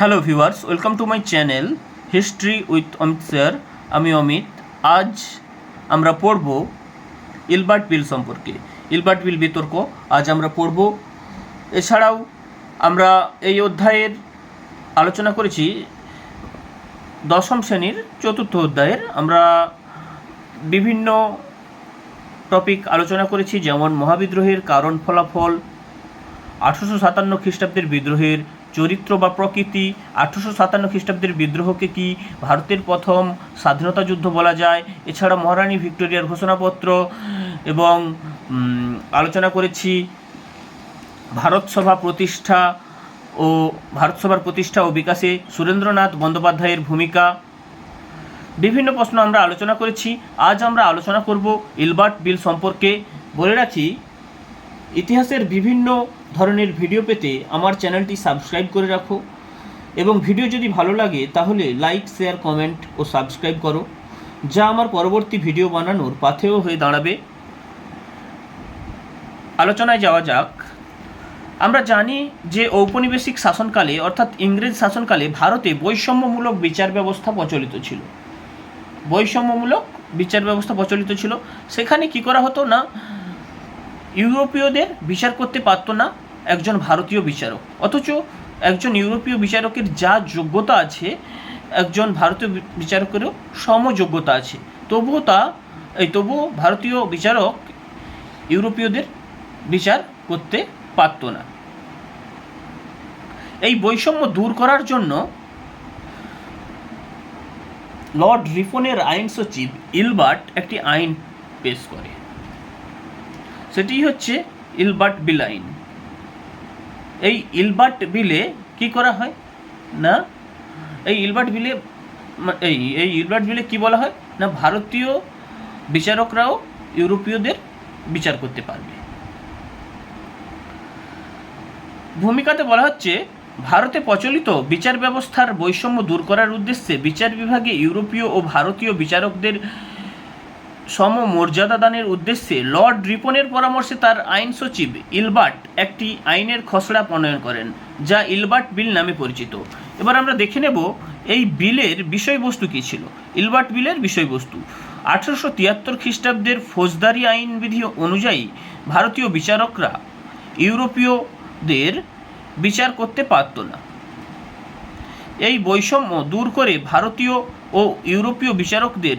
Hello viewers welcome to my channel history with Amit sir আমি অমিত। আজ আমরা পড়ব ইলবার্ট বিল সম্পর্কে। ইলবার্ট বিল বিতর্ক। আজ আমরা পড়ব। এছাড়াও আমরা এই অধ্যায়ের আলোচনা করেছি দশম শ্রেণির চতুর্থ অধ্যায়ের। আমরা বিভিন্ন টপিক আলোচনা করেছি, যেমন মহাবিদ্রোহের কারণ ফলাফল, আঠারোশো সাতান্ন খ্রিস্টাব্দের বিদ্রোহের চরিত্র বা প্রকৃতি আঠারোশো সাতান্ন খ্রিস্টাব্দের বিদ্রোহকে কি ভারতের প্রথম স্বাধীনতা যুদ্ধ বলা যায়? এছাড়া মহারানী ভিক্টোরিয়ার ঘোষণাপত্র এবং আলোচনা করেছি ভারত সভা প্রতিষ্ঠা ও ভারত সভার প্রতিষ্ঠা ও বিকাশে সুরেন্দ্রনাথ বন্দ্যোপাধ্যায়ের ভূমিকা। বিভিন্ন প্রশ্ন আমরা আলোচনা করেছি। আজ আমরা আলোচনা করব ইলবার্ট বিল সম্পর্কে। বলে রাখি ইতিহাসের বিভিন্ন ধরনের ভিডিও পেতে আমার চ্যানেলটি সাবস্ক্রাইব করে রাখো এবং ভিডিও যদি ভালো লাগে তাহলে লাইক, শেয়ার, কমেন্ট ও সাবস্ক্রাইব করো, যা আমার পরবর্তী ভিডিও বানানোর পাথেয় হয়ে দাঁড়াবে। আলোচনায় যাওয়া যাক। আমরা জানি যে ঔপনিবেশিক শাসনকালে, অর্থাৎ ইংরেজ শাসনকালে ভারতে বৈষম্যমূলক বিচার ব্যবস্থা প্রচলিত ছিল। বৈষম্যমূলক বিচার ব্যবস্থা প্রচলিত ছিল। সেখানে কি করা হতো না? ইউরোপীয়দের বিচার করতে পারতো না একজন ভারতীয় বিচারক। অথচ একজন ইউরোপীয় বিচারকের যা যোগ্যতা আছে, একজন ভারতীয় বিচারকেরও সমযোগ্যতা আছে। তবুও তা, এই তবুও ভারতীয় বিচারক ইউরোপীয়দের বিচার করতে পারতো না। এই বৈষম্য দূর করার জন্য লর্ড রিফনের আইন সচিব ইলবার্ট একটি আইন পেশ করে। সেটি হচ্ছে ইলবার্ট বিল আইন এই ইলবার্ট বিলে কি করা হয়? না? এই ইলবার্ট বিলে এই এই ইলবার্ট বিলে কি বলা হয়? না, ভারতীয় বিচারকরাও ইউরোপীয়দের বিচার করতে পারবে। ভূমিকাতে বলা হচ্ছে, ভারতে প্রচলিত বিচার ব্যবস্থার বৈষম্য দূর করার উদ্দেশ্যে বিচার বিভাগে ইউরোপীয় ও ভারতীয় বিচারকদের সমমর্যাদা দানের উদ্দেশ্যে লর্ড রিপনের পরামর্শে তার আইন সচিব ইলবার্ট একটি আইনের খসড়া প্রণয়ন করেন, যা ইলবার্ট বিল নামে পরিচিত। এবার আমরা দেখে নেব এই বিলের বিষয়বস্তু কী ছিল। ইলবার্ট বিলের বিষয়বস্তু, আঠারোশো তিয়াত্তর খ্রিস্টাব্দের ফৌজদারি আইনবিধি অনুযায়ী ভারতীয় বিচারকরা ইউরোপীয়দের বিচার করতে পারত না। এই বৈষম্য দূর করে ভারতীয় ও ইউরোপীয় বিচারকদের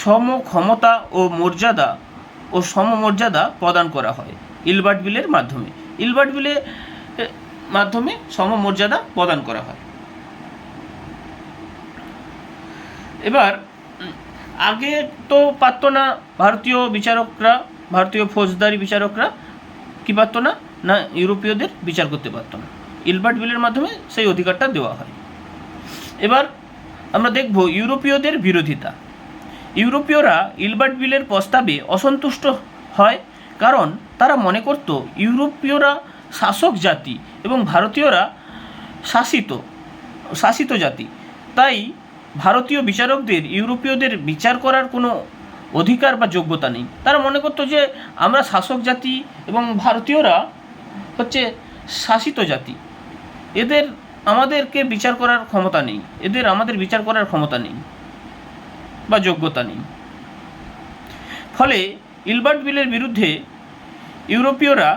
সম ক্ষমতা ও মর্যাদা ও সমমর্যাদা প্রদান করা হয় ইলবার্ট বিলের মাধ্যমে। ইলবার্ট বিলের মাধ্যমে সমমর্যাদা প্রদান করা হয়। এবার আগে তো পারতো না ভারতীয় বিচারকরা, ভারতীয় ফৌজদারি বিচারকরা কি পারতো না না ইউরোপীয়দের বিচার করতে পারতো না। ইলবার্ট বিলের মাধ্যমে সেই অধিকারটা দেওয়া হয়। এবার আমরা দেখব ইউরোপীয়দের বিরোধিতা। ইউরোপীয়রা ইলবার্ট বিলের প্রস্তাবে অসন্তুষ্ট হয় কারণ তারা মনে করত ইউরোপীয়রা শাসক জাতি এবং ভারতীয়রা শাসিত শাসিত জাতি। তাই ভারতীয় বিচারকদের ইউরোপীয়দের বিচার করার কোনো অধিকার বা যোগ্যতা নেই। তারা মনে করতো যে আমরা শাসক জাতি এবং ভারতীয়রা হচ্ছে শাসিত জাতি। এদের আমাদেরকে বিচার করার ক্ষমতা নেই। এদের আমাদের বিচার করার ক্ষমতা নেই। বা যোগ্যতা নেই। ফলে ইলবার্ট বিলের বিরুদ্ধে ইউরোপীয়রা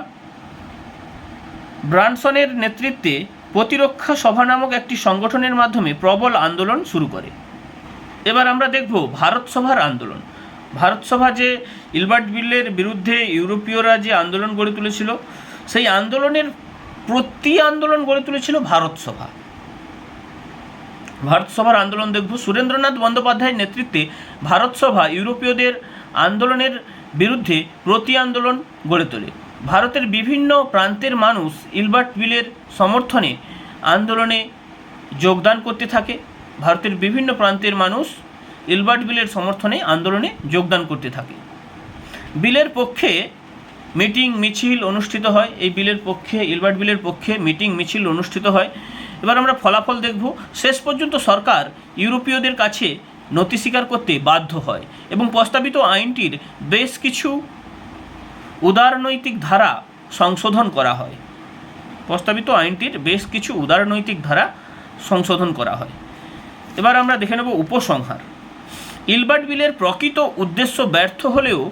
ব্রানসনের নেতৃত্বে প্রতিরক্ষা সভা নামক একটি সংগঠনের মাধ্যমে প্রবল আন্দোলন শুরু করে। এবার আমরা দেখব ভারত সভার আন্দোলন। ভারত সভা যে ইলবার্ট বিলের বিরুদ্ধে ইউরোপীয়রা যে আন্দোলন গড়ে তুলেছিল, সেই আন্দোলনের প্রতি আন্দোলন গড়ে তুলেছিল ভারত সভা। ভারত সভার আন্দোলন দেখব। সুরেন্দ্রনাথ বন্দ্যোপাধ্যায়ের নেতৃত্বে ভারত সভা ইউরোপীয়দের আন্দোলনের বিরুদ্ধে প্রতি আন্দোলন গড়ে তোলে। ভারতের বিভিন্ন প্রান্তের মানুষ ইলবার্ট বিলের সমর্থনে আন্দোলনে যোগদান করতে থাকে। ভারতের বিভিন্ন প্রান্তের মানুষ ইলবার্ট বিলের সমর্থনে আন্দোলনে যোগদান করতে থাকে। বিলের পক্ষে মিটিং মিছিল অনুষ্ঠিত হয়, এই বিলের পক্ষে, ইলবার্ট বিলের পক্ষে মিটিং মিছিল অনুষ্ঠিত হয়। এবার আমরা ফলাফল দেখব। শেষ পর্যন্ত সরকার ইউরোপীয়দের কাছে নথি স্বীকার করতে বাধ্য হয় এবং প্রস্তাবিত আইনটির বেশ কিছু উদারনৈতিক ধারা সংশোধন করা হয়। প্রস্তাবিত আইনটির বেশ কিছু উদারনৈতিক ধারা সংশোধন করা হয়। এবার আমরা দেখে নেব উপসংহার। ইলবার্ট বিলের প্রকৃত উদ্দেশ্য ব্যর্থ হলেও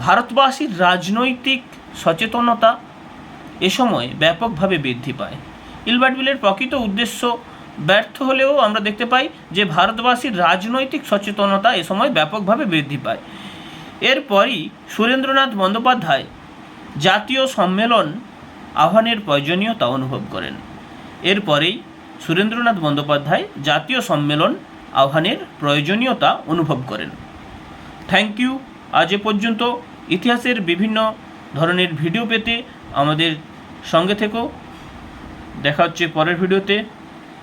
ভারতবাসীর রাজনৈতিক সচেতনতা এ সময় ব্যাপকভাবে বৃদ্ধি পায়। ইলবার্ট বিলের প্রকৃত উদ্দেশ্য ব্যর্থ হলেও আমরা দেখতে পাই যে ভারতবাসীর রাজনৈতিক সচেতনতা এ সময় ব্যাপকভাবে বৃদ্ধি পায়। এরপরই সুরেন্দ্রনাথ বন্দ্যোপাধ্যায় জাতীয় সম্মেলন আহ্বানের প্রয়োজনীয়তা অনুভব করেন। এরপরেই সুরেন্দ্রনাথ বন্দ্যোপাধ্যায় জাতীয় সম্মেলন আহ্বানের প্রয়োজনীয়তা অনুভব করেন। Thank you. আজ এ পর্যন্ত ইতিহাসের বিভিন্ন ধরনের ভিডিও পেতে আমাদের সঙ্গে থেকেও দেখা হচ্ছে পরের ভিডিওতে।